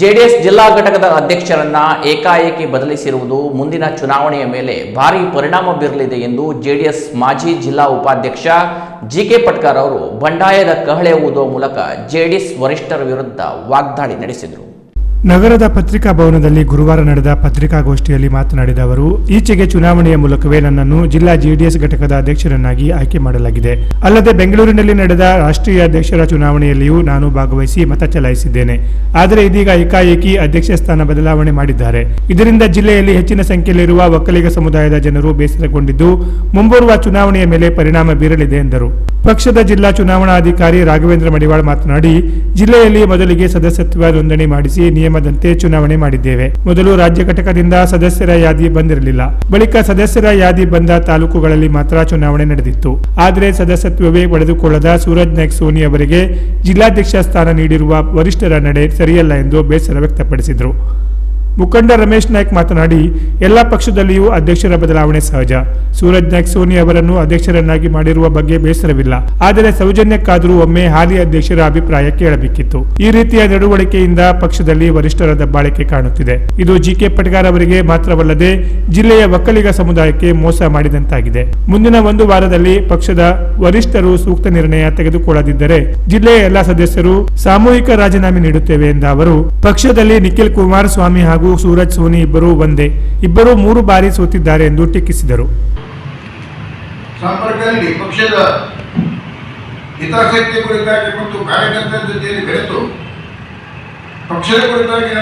JDS ಜಿಲ್ಲಾ ಘಟಕದ ಅಧ್ಯಕ್ಷರನ್ನ ಏಕಾಏಕಿ ಬದಲಿಸಿರುವುದು ಮುಂದಿನ ಚುನಾವಣೆಯ ಮೇಲೆ ಭಾರಿ ಪರಿಣಾಮ ಬೀರಲಿದೆ ಎಂದು ಜೆಡಿಎಸ್ ಮಾಜಿ ಜಿಲ್ಲಾ ಉಪಾಧ್ಯಕ್ಷ ಜಿಕೆ ಪಟ್ಕರ್ ಅವರು ಬಂಡಾಯದ ಕಹಳೆ ಊದುವ ಮೂಲಕ ಜೆಡಿಎಸ್ ವರಿಷ್ಠರ ವಿರುದ್ಧ ವಾಗ್ದಾಳಿ ನಡೆಸಿದರು. ನಗರದ ಪತ್ರಿಕಾ ಭವನದಲ್ಲಿ ಗುರುವಾರ ನಡೆದ ಪತ್ರಿಕಾಗೋಷ್ಠಿಯಲ್ಲಿ ಮಾತನಾಡಿದ ಅವರು, ಈಚೆಗೆ ಚುನಾವಣೆಯ ಮೂಲಕವೇ ನನ್ನನ್ನು ಜಿಲ್ಲಾ ಜೆಡಿಎಸ್ ಘಟಕದ ಅಧ್ಯಕ್ಷರನ್ನಾಗಿ ಆಯ್ಕೆ ಮಾಡಲಾಗಿದೆ. ಅಲ್ಲದೆ ಬೆಂಗಳೂರಿನಲ್ಲಿ ನಡೆದ ರಾಷ್ಟ್ರೀಯ ಅಧ್ಯಕ್ಷರ ಚುನಾವಣೆಯಲ್ಲಿಯೂ ನಾನು ಭಾಗವಹಿಸಿ ಮತ ಚಲಾಯಿಸಿದ್ದೇನೆ. ಆದರೆ ಇದೀಗ ಏಕಾಏಕಿ ಅಧ್ಯಕ್ಷ ಸ್ಥಾನ ಬದಲಾವಣೆ ಮಾಡಿದ್ದಾರೆ. ಇದರಿಂದ ಜಿಲ್ಲೆಯಲ್ಲಿ ಹೆಚ್ಚಿನ ಸಂಖ್ಯೆಯಲ್ಲಿರುವ ಒಕ್ಕಲಿಗ ಸಮುದಾಯದ ಜನರು ಬೇಸರಗೊಂಡಿದ್ದು, ಮುಂಬರುವ ಚುನಾವಣೆಯ ಮೇಲೆ ಪರಿಣಾಮ ಬೀರಲಿದೆ ಎಂದರು. ಪಕ್ಷದ ಜಿಲ್ಲಾ ಚುನಾವಣಾಧಿಕಾರಿ ರಾಘವೇಂದ್ರ ಮಡಿವಾಳ್ ಮಾತನಾಡಿ, ಜಿಲ್ಲೆಯಲ್ಲಿ ಮೊದಲಿಗೆ ಸದಸ್ಯತ್ವ ನೋಂದಣಿ ಮಾಡಿಸಿ ನಿಯಮದಂತೆ ಚುನಾವಣೆ ಮಾಡಿದ್ದೇವೆ. ಮೊದಲು ರಾಜ್ಯ ಘಟಕದಿಂದ ಸದಸ್ಯರ ಯಾದಿ ಬಂದಿರಲಿಲ್ಲ. ಬಳಿಕ ಸದಸ್ಯರ ಯಾದಿ ಬಂದ ತಾಲೂಕುಗಳಲ್ಲಿ ಮಾತ್ರ ಚುನಾವಣೆ ನಡೆದಿತ್ತು. ಆದರೆ ಸದಸ್ಯತ್ವವೇ ಪಡೆದುಕೊಳ್ಳದ ಸೂರಜ್ ನಾಯ್ಕ್ ಸೋನಿ ಅವರಿಗೆ ಜಿಲ್ಲಾಧ್ಯಕ್ಷ ಸ್ಥಾನ ನೀಡಿರುವ ವರಿಷ್ಠರ ನಡೆ ಸರಿಯಲ್ಲ ಎಂದು ಬೇಸರ ವ್ಯಕ್ತಪಡಿಸಿದರು. ಮುಖಂಡ ರಮೇಶ್ ನಾಯ್ಕ್ ಮಾತನಾಡಿ, ಎಲ್ಲ ಪಕ್ಷದಲ್ಲಿಯೂ ಅಧ್ಯಕ್ಷರ ಬದಲಾವಣೆ ಸಹಜ. ಸೂರಜ್ ನಾಯ್ಕ್ ಸೋನಿ ಅವರನ್ನು ಅಧ್ಯಕ್ಷರನ್ನಾಗಿ ಮಾಡಿರುವ ಬಗ್ಗೆ ಬೇಸರವಿಲ್ಲ. ಆದರೆ ಸೌಜನ್ಯಕ್ಕಾದರೂ ಒಮ್ಮೆ ಹಾಲಿ ಅಧ್ಯಕ್ಷರ ಅಭಿಪ್ರಾಯ ಕೇಳಬೇಕಿತ್ತು. ಈ ರೀತಿಯ ನಡವಳಿಕೆಯಿಂದ ಪಕ್ಷದಲ್ಲಿ ವರಿಷ್ಠರ ದಬ್ಬಾಳಿಕೆ ಕಾಣುತ್ತಿದೆ. ಇದು ಜಿಕೆ ಪಟ್ಗಾರ್ ಅವರಿಗೆ ಮಾತ್ರವಲ್ಲದೆ ಜಿಲ್ಲೆಯ ಒಕ್ಕಲಿಗ ಸಮುದಾಯಕ್ಕೆ ಮೋಸ ಮಾಡಿದಂತಾಗಿದೆ. ಮುಂದಿನ ಒಂದು ವಾರದಲ್ಲಿ ಪಕ್ಷದ ವರಿಷ್ಠರು ಸೂಕ್ತ ನಿರ್ಣಯ ತೆಗೆದುಕೊಳ್ಳದಿದ್ದರೆ ಜಿಲ್ಲೆಯ ಎಲ್ಲ ಸದಸ್ಯರು ಸಾಮೂಹಿಕ ರಾಜೀನಾಮೆ ನೀಡುತ್ತೇವೆ ಎಂದ ಅವರು, ಪಕ್ಷದಲ್ಲಿ ನಿಖಿಲ್ ಕುಮಾರಸ್ವಾಮಿ ಹಾಗೂ ಸೂರಜ್, ಸೋನಿ ಇಬ್ಬರೂ ಒಂದೇ. ಇಬ್ಬರೂ ಮೂರು ಬಾರಿ ಸೋತಿದ್ದಾರೆ ಎಂದು ಟೀಕಿಸಿದರು. ಸಂಪರ್ಕದಲ್ಲಿ ಪಕ್ಷದ ಹಿತಾಸಕ್ತಿ ಕುರಿತಾಗಿ ಮತ್ತು ಕಾರ್ಯಕರ್ತರ ಜೊತೆಯಲ್ಲಿ ಬೆರೆತು, ಪಕ್ಷದ ಕುರಿತಾಗಿ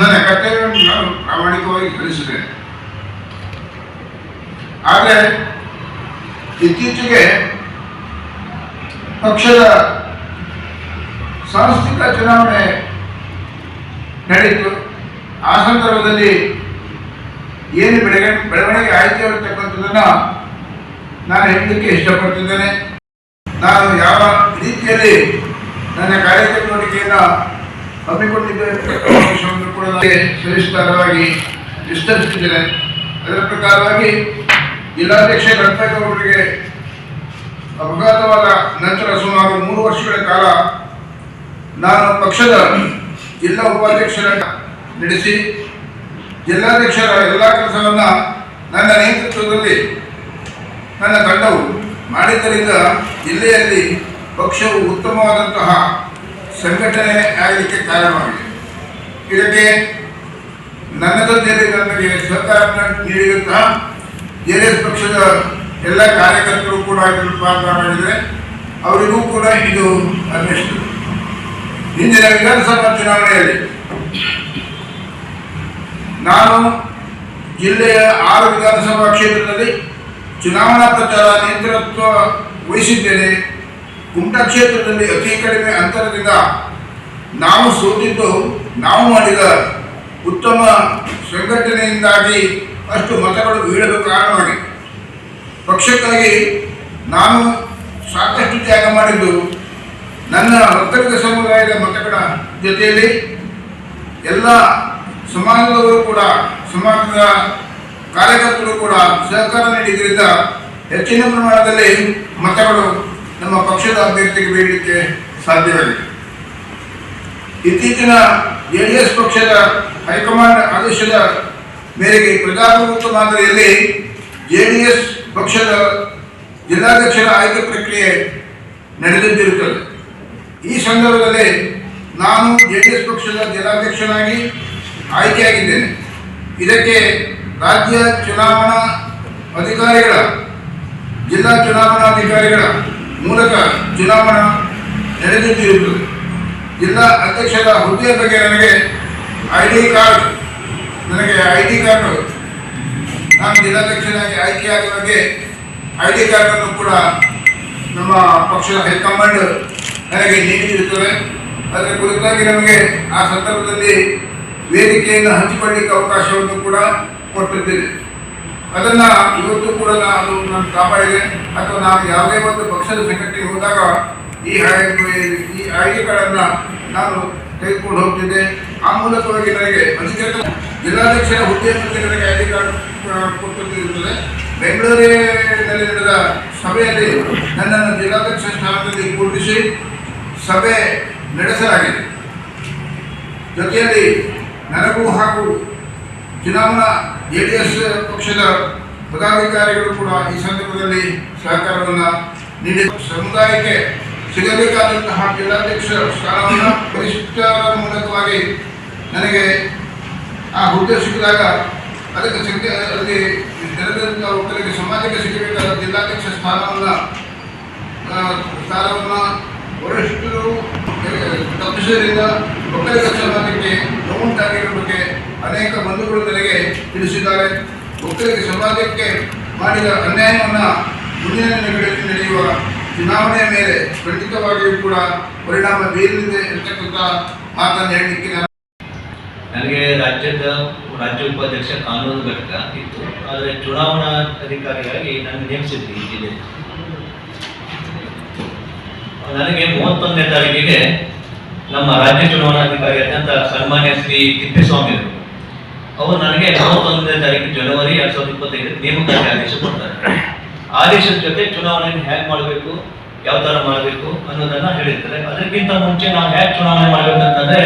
ನನ್ನ ಕರ್ತವ್ಯವನ್ನು ನಾನು ಪ್ರಾಮಾಣಿಕವಾಗಿ ಸಲ್ಲಿಸಿದ್ದೇನೆ. ಆದರೆ ಇತ್ತೀಚೆಗೆ ಪಕ್ಷದ ಸಾಂಸ್ಥಿಕ ಚುನಾವಣೆ ನಡೆಯಿತು ಆ ಸಂದರ್ಭದಲ್ಲಿ ಏನು ಬೆಳವಣಿಗೆ ಬೆಳವಣಿಗೆ ಆಯ್ಕೆ ಇರತಕ್ಕಂಥದ್ದನ್ನು ನಾನು ಹೇಳಲಿಕ್ಕೆ ಇಷ್ಟಪಡ್ತಿದ್ದೇನೆ. ನಾನು ಯಾವ ರೀತಿಯಲ್ಲಿ ನನ್ನ ಕಾರ್ಯಚಟುವಟಿಕೆಯನ್ನು ಹಮ್ಮಿಕೊಂಡಿದ್ದೇನೆ ಕೂಡ ಸವಿಸ್ತಾರವಾಗಿ ವಿಸ್ತರಿಸಿದ್ದೇನೆ. ಅದರ ಪ್ರಕಾರವಾಗಿ ಜಿಲ್ಲಾಧ್ಯಕ್ಷ ಗಣಪತಿಯವರಿಗೆ ಅಪಘಾತವಾದ ನಂತರ ಸುಮಾರು ಮೂರು ವರ್ಷಗಳ ಕಾಲ ನಾನು ಪಕ್ಷದ ಜಿಲ್ಲಾ ಉಪಾಧ್ಯಕ್ಷರನ್ನು ನಡೆಸಿ ಜಿಲ್ಲಾಧ್ಯಕ್ಷರ ಎಲ್ಲ ಕೆಲಸವನ್ನು ನನ್ನ ನೇತೃತ್ವದಲ್ಲಿ ನನ್ನ ತಂಡವು ಮಾಡಿದ್ದರಿಂದ ಜಿಲ್ಲೆಯಲ್ಲಿ ಪಕ್ಷವು ಉತ್ತಮವಾದಂತಹ ಸಂಘಟನೆ ಆಗಲಿಕ್ಕೆ ಕಾರಣವಾಗಿದೆ. ಇದಕ್ಕೆ ನನ್ನ ಜೊತೆಯಲ್ಲಿ ನನಗೆ ಸಹಕಾರ ನೀಡಿದಂತಹ ಜೆ ಡಿ ಎಸ್ ಪಕ್ಷದ ಎಲ್ಲ ಕಾರ್ಯಕರ್ತರು ಕೂಡ ಇದನ್ನು ಪಾತ್ರ ಮಾಡಿದರೆ ಅವರಿಗೂ ಕೂಡ ಇದು ಅನ್ನಿಸ್ತು. ಹಿಂದಿನ ವಿಧಾನಸಭಾ ಚುನಾವಣೆಯಲ್ಲಿ ನಾನು ಜಿಲ್ಲೆಯ ಆರು ವಿಧಾನಸಭಾ ಕ್ಷೇತ್ರದಲ್ಲಿ ಚುನಾವಣಾ ಪ್ರಚಾರ ನೇತೃತ್ವ ವಹಿಸಿದ್ದೇನೆ. ಕುಮಟಾ ಕ್ಷೇತ್ರದಲ್ಲಿ ಅತಿ ಕಡಿಮೆ ಅಂತರದಿಂದ ನಾವು ಸೋತಿದ್ದು ನಾವು ಮಾಡಿದ ಉತ್ತಮ ಸಂಘಟನೆಯಿಂದಾಗಿ ಅಷ್ಟು ಮತಗಳು ಬೀಳಲು ಕಾರಣವಾಗಿದೆ. ಪಕ್ಷಕ್ಕಾಗಿ ನಾನು ಸಾಕಷ್ಟು ತ್ಯಾಗ ಮಾಡಿದ್ದು ನನ್ನ ಒಕ್ಕಲಿಗ ಸಮುದಾಯದ ಮತಗಳ ಜೊತೆಯಲ್ಲಿ ಎಲ್ಲ ಸಮಾಜದವರು ಕೂಡ, ಸಮಾಜದ ಕಾರ್ಯಕರ್ತರು ಕೂಡ ಸಹಕಾರ ನೀಡಿದ್ರಿಂದ ಹೆಚ್ಚಿನ ಪ್ರಮಾಣದಲ್ಲಿ ಮತಗಳು ನಮ್ಮ ಪಕ್ಷದ ಅಭ್ಯರ್ಥಿಗೆ ಬೀಳಲಿಕ್ಕೆ ಸಾಧ್ಯವಾಗಿದೆ. ಇತ್ತೀಚಿನ ಜೆ ಡಿ ಎಸ್ ಪಕ್ಷದ ಹೈಕಮಾಂಡ್ ಆದೇಶದ ಮೇರೆಗೆ ಪ್ರಜಾಪ್ರಭುತ್ವ ಮಾದರಿಯಲ್ಲಿ ಜೆ ಪಕ್ಷದ ಜಿಲ್ಲಾಧ್ಯಕ್ಷರ ಆಯ್ಕೆ ಪ್ರಕ್ರಿಯೆ ನಡೆದಿದ್ದಿರುತ್ತದೆ ಈ ಸಂದರ್ಭದಲ್ಲಿ ನಾನು ಜೆ ಡಿ ಎಸ್ ಪಕ್ಷದ ಜಿಲ್ಲಾಧ್ಯಕ್ಷನಾಗಿ ಆಯ್ಕೆಯಾಗಿದ್ದೇನೆ. ಇದಕ್ಕೆ ರಾಜ್ಯ ಚುನಾವಣಾ ಅಧಿಕಾರಿಗಳ, ಜಿಲ್ಲಾ ಚುನಾವಣಾಧಿಕಾರಿಗಳ ಮೂಲಕ ಚುನಾವಣಾ ನಡೆದಿದ್ದಿರುತ್ತದೆ ಜಿಲ್ಲಾ ಅಧ್ಯಕ್ಷರ ಹುದ್ದೆಯ ಬಗ್ಗೆ ನನಗೆ ಐ ಡಿ ಕಾರ್ಡ್, ನನಗೆ ಐ ಡಿ ಕಾರ್ಡ್ ನಾನು ಜಿಲ್ಲಾಧ್ಯಕ್ಷನಾಗಿ ಆಯ್ಕೆಯಾಗುವ ಬಗ್ಗೆ ಐ ಡಿ ಕಾರ್ಡನ್ನು ಕೂಡ ನಮ್ಮ ಪಕ್ಷದ ಹೈಕಮಾಂಡ್ ನನಗೆ ನೀಡಿರುತ್ತದೆ. ಅದರ ಕುರಿತಾಗಿ ನಮಗೆ ಆ ಸಂದರ್ಭದಲ್ಲಿ ವೇದಿಕೆಯನ್ನು ಹಂಚಿಕೊಳ್ಳಿಕ್ಕೆ ಅವಕಾಶವನ್ನು ಕೂಡ ಕೊಟ್ಟಿದ್ದೇನೆ. ಅದನ್ನು ಇವತ್ತು ಕೂಡ ನಾನು ನನ್ನ ಇದೆ. ಅಥವಾ ನಾನು ಯಾವುದೇ ಒಂದು ಪಕ್ಷದ ಸಂಘಟನೆಗೆ ಹೋದಾಗ ಈ ಈ ಆಯ್ಕೆಗಳನ್ನು ನಾನು ತೆಗೆದುಕೊಂಡು ಹೋಗ್ತಿದ್ದೆ. ಆ ಮೂಲಕವಾಗಿ ನನಗೆ ಅಧಿಕೃತ ಜಿಲ್ಲಾಧ್ಯಕ್ಷರ ಬಗ್ಗೆ ನನಗೆ ಐ ಡಿ ಕಾರ್ಡ್ ಕೊಟ್ಟಿರುತ್ತದೆ. ಬೆಂಗಳೂರಿನಲ್ಲಿ ನಡೆದ ಸಭೆಯಲ್ಲಿ ನನ್ನನ್ನು ಜಿಲ್ಲಾಧ್ಯಕ್ಷ ಸ್ಥಾನದಲ್ಲಿ ಕೂಡಿಸಿ ಸಭೆ ನಡೆಸಲಾಗಿದೆ. ಜೊತೆಯಲ್ಲಿ ನನಗೂ ಹಾಗೂ ಚುನಾವಣಾ ಜೆ ಡಿ ಎಸ್ ಪಕ್ಷದ ಪದಾಧಿಕಾರಿಗಳು ಕೂಡ ಈ ಸಂದರ್ಭದಲ್ಲಿ ಸಹಕಾರವನ್ನು ನೀಡಿ ಸಮುದಾಯಕ್ಕೆ ಸಿಗಬೇಕಾದಂತಹ ಜಿಲ್ಲಾಧ್ಯಕ್ಷ ಸ್ಥಾನವನ್ನು ಪರಿಷ್ಕಾರ ಮೂಲಕವಾಗಿ ನನಗೆ ಆ ಹುದ್ದೆ ಸಿಕ್ಕಿದಾಗ ಅದಕ್ಕೆ ಸಿಕ್ಕ ಅಲ್ಲಿ ನೆರೆದಂಥ ಒಬ್ಬರಿಗೆ ಸಮಾಜಕ್ಕೆ ಸಿಗಬೇಕಾದ ಜಿಲ್ಲಾಧ್ಯಕ್ಷ ಸ್ಥಾನವನ್ನು ಸ್ಥಾನವನ್ನು ವರಿಷ್ಠರು ತಪ್ಪಿಸುವುದರಿಂದ ಒಕ್ಕಲಿಗ ಸಮಾಜಕ್ಕೆ ಟಾರ್ಗೆಟ್ ಬಗ್ಗೆ ಅನೇಕ ಬಂಧುಗಳು ನನಗೆ ತಿಳಿಸಿದ್ದಾರೆ. ಒಕ್ಕಲಿಗ ಸಮಾಜಕ್ಕೆ ಮಾಡಿದ ಅನ್ಯಾಯವನ್ನು ಮುಂದಿನ ದಿನಗಳಲ್ಲಿ ನಡೆಯುವ ಚುನಾವಣೆಯ ಮೇಲೆ ಖಂಡಿತವಾಗಿಯೂ ಕೂಡ ಪರಿಣಾಮ ಬೀರಲಿದೆ ಇರತಕ್ಕಂಥ ಮಾತನ್ನು ಹೇಳಲಿಕ್ಕೆ ನಾನು ನನಗೆ ರಾಜ್ಯದ ರಾಜ್ಯ ಉಪಾಧ್ಯಕ್ಷ ಕಾನೂನು ಘಟಕ ಇತ್ತು. ಆದರೆ ಚುನಾವಣಾ ಅಧಿಕಾರಿಯಾಗಿ ನಾನು ನೇಮಿಸಿದ್ದೆ ಈ ಜಿಲ್ಲೆ ನನಗೆ ಮೂವತ್ತೊಂದನೇ ತಾರೀಕಿಗೆ ನಮ್ಮ ರಾಜ್ಯ ಚುನಾವಣಾಧಿಕಾರಿ ಅತ್ಯಂತ ಸನ್ಮಾನ್ಯ ಶ್ರೀ ತಿಪ್ಪೇಸ್ವಾಮಿ ಅವರು. ಅವರು ನನಗೆ ಮೂವತ್ತೊಂದನೇ ತಾರೀಕು ಜನವರಿ ಎರಡ್ ಸಾವಿರದ ಇಪ್ಪತ್ತೈದು ನೇಮಕಾತಿ ಆದೇಶ ಕೊಡ್ತಾರೆ. ಆದೇಶದ ಜೊತೆ ಚುನಾವಣೆಯನ್ನು ಹ್ಯಾಕ್ ಮಾಡಬೇಕು, ಯಾವ ತರ ಮಾಡಬೇಕು ಅನ್ನೋದನ್ನ ಹೇಳಿರ್ತಾರೆ. ಅದಕ್ಕಿಂತ ಮುಂಚೆ ನಾವು ಹ್ಯಾಕ್ ಚುನಾವಣೆ ಮಾಡ್ಬೇಕಂತಂದ್ರೆ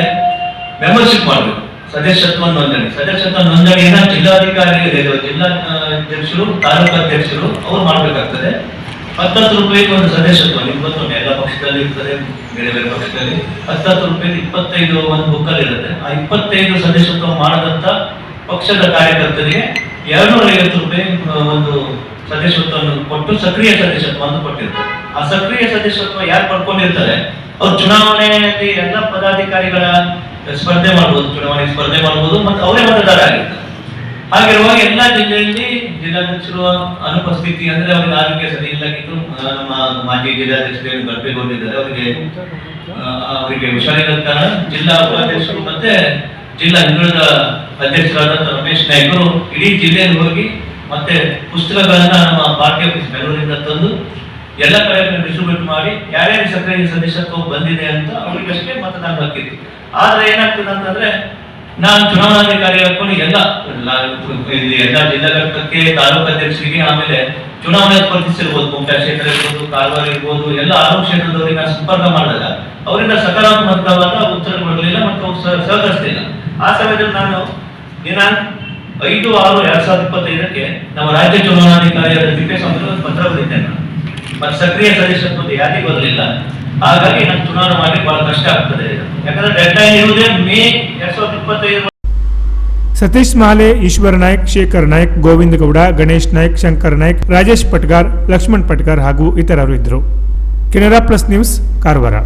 ಮೆಂಬರ್ಶಿಪ್ ಮಾಡಬೇಕು. ಸದಸ್ಯತ್ವ ನೋಂದಣಿ. ಸದಸ್ಯತ್ವ ನೋಂದಣಿಯನ್ನ ಜಿಲ್ಲಾಧಿಕಾರಿ ಜಿಲ್ಲಾ ಅಧ್ಯಕ್ಷರು, ತಾಲೂಕು ಅಧ್ಯಕ್ಷರು ಅವ್ರು ಮಾಡ್ಬೇಕಾಗ್ತದೆ. ಹತ್ತತ್ತು ರೂಪಾಯಿಗೆ ಒಂದು ಸದಸ್ಯತ್ವ ನಿಮ್ಗೆ ಗೊತ್ತು ಎಲ್ಲ ಪಕ್ಷದಲ್ಲಿ ಇರ್ತದೆ, ಬೇರೆ ಬೇರೆ ಪಕ್ಷದಲ್ಲಿ. ಹತ್ತತ್ತು ರೂಪಾಯಿ ಇಪ್ಪತ್ತೈದು ಒಂದು ಬುಕ್ಕಲ್ಲಿ ಇರುತ್ತೆ. ಆ ಇಪ್ಪತ್ತೈದು ಸದಸ್ಯತ್ವ ಮಾಡದಂತ ಪಕ್ಷದ ಕಾರ್ಯಕರ್ತರಿಗೆ ಎರಡ್ನೂರ ಐವತ್ತು ರೂಪಾಯಿ ಒಂದು ಸದಸ್ಯತ್ವವನ್ನು ಕೊಟ್ಟು ಸಕ್ರಿಯ ಸದಸ್ಯತ್ವವನ್ನು ಕೊಟ್ಟಿರ್ತಾರೆ. ಆ ಸಕ್ರಿಯ ಸದಸ್ಯತ್ವ ಯಾರು ಪಡ್ಕೊಂಡಿರ್ತಾರೆ? ಅವ್ರು ಚುನಾವಣೆಯಲ್ಲಿ ಎಲ್ಲ ಪದಾಧಿಕಾರಿಗಳ ಸ್ಪರ್ಧೆ ಮಾಡ್ಬೋದು ಚುನಾವಣೆ ಸ್ಪರ್ಧೆ ಮಾಡ್ಬೋದು, ಮತ್ತು ಅವರೇ ಮತದಾರ ಆಗಿರ್ತಾರೆ ಹಾಗಿರುವಾಗ ಎಲ್ಲ ಜಿಲ್ಲೆಯಲ್ಲಿ ಜಿಲ್ಲಾಧ್ಯಕ್ಷರು ಅನುಪಸ್ಥಿತಿ ಅಂದ್ರೆ ಅವ್ರಿಗೆ ಆರೋಗ್ಯ ಸರಿ ಇಲ್ಲಾಗಿತ್ತು ನಮ್ಮ ಮಾಜಿ ಜಿಲ್ಲಾಧ್ಯಕ್ಷರು ಗರ್ಭೆಗೊಂಡಿದ್ದಾರೆ, ಅವರಿಗೆ ಅವರಿಗೆ ಹುಷಾರಿಲ್ಲದ ಜಿಲ್ಲಾ ಉಪಾಧ್ಯಕ್ಷರು ಮತ್ತೆ ಜಿಲ್ಲಾ ಹಿಂದುಳಿದ ಅಧ್ಯಕ್ಷರಾದಂಥ ರಮೇಶ್ ನಾಯ್ಕರು ಇಡೀ ಜಿಲ್ಲೆಯಲ್ಲಿ ಹೋಗಿ ಮತ್ತೆ ಪುಸ್ತಕಗಳನ್ನ ನಮ್ಮ ಪಾರ್ಟಿ ಆಫೀಸ್ ಬೆಂಗಳೂರಿಂದ ತಂದು ಎಲ್ಲ ಕಡೆ ಡಿಸ್ಟ್ರಿಬ್ಯೂಟ್ ಮಾಡಿ ಯಾರ್ಯಾರು ಸಕ್ರಿಯ ಸದಸ್ಯತ್ವ ಬಂದಿದೆ ಅಂತ ಅವರಿಗಷ್ಟೇ ಮತದಾನ ಹಾಕಿತ್ತು ಆದ್ರೆ ಏನಾಗ್ತದೆ ಅಂತಂದ್ರೆ ನಾನು ಚುನಾವಣಾಧಿಕಾರಿ ಹಾಕೊಂಡು ಎಲ್ಲ ಎಲ್ಲ- ಜಿಲ್ಲಾ ಘಟಕಕ್ಕೆ ತಾಲೂಕು ಅಧ್ಯಕ್ಷರಿಗೆ ಆಮೇಲೆ ಚುನಾವಣೆ ಸ್ಪರ್ಧಿಸಿರ್ಬೋದು ಕುಮಟಾ ಕ್ಷೇತ್ರ ಇರ್ಬೋದು, ಕಾರವಾರ ಇರ್ಬೋದು, ಎಲ್ಲ ಆರು ಕ್ಷೇತ್ರದವರಿಗೆ ನಾನು ಸಂಪರ್ಕ ಮಾಡಿದಾಗ ಅವರಿಂದ ಸಕಾರಾತ್ಮಕವಾದ ಉತ್ತರ ಕೊಡಲಿಲ್ಲ ಮತ್ತು ಸಹಕರಿಸಲಿಲ್ಲ. ಆ ಸಮಯದಲ್ಲಿ ನಾನು ದಿನಾಂಕ ಐದು, ಆರು, ಎರಡ್ ಸಾವಿರದ ಇಪ್ಪತ್ತೈದಕ್ಕೆ ನಮ್ಮ ರಾಜ್ಯ ಚುನಾವಣಾಧಿಕಾರಿಯಾದ ಒಂದು ಪತ್ರ ಬರೀತೇನೆ. ನಾನು ಮತ್ತೆ ಸಕ್ರಿಯ ಸದಸ್ಯತ್ವದ ಯಾದಿ ಬರಲಿಲ್ಲ. ಹಾಗಾಗಿ ನಾನು ಚುನಾವಣೆ ಮಾಡಿ ಬಹಳ ಕಷ್ಟ ಆಗ್ತದೆ. ಸತೀಶ್ ಮಾಲೆ, ಈಶ್ವರ ನಾಯ್ಕ್, ಶೇಖರ್ ನಾಯ್ಕ್, ಗೋವಿಂದ ಗೌಡ, ಗಣೇಶ್ ನಾಯ್ಕ್, ಶಂಕರ್ ನಾಯ್ಕ್, ರಾಜೇಶ್ ಪಟ್ಗಾರ್, ಲಕ್ಷ್ಮಣ್ ಪಟ್ಗಾರ್ ಹಾಗೂ ಇತರರು ಇದ್ದರು. Canara plus news, Karwar.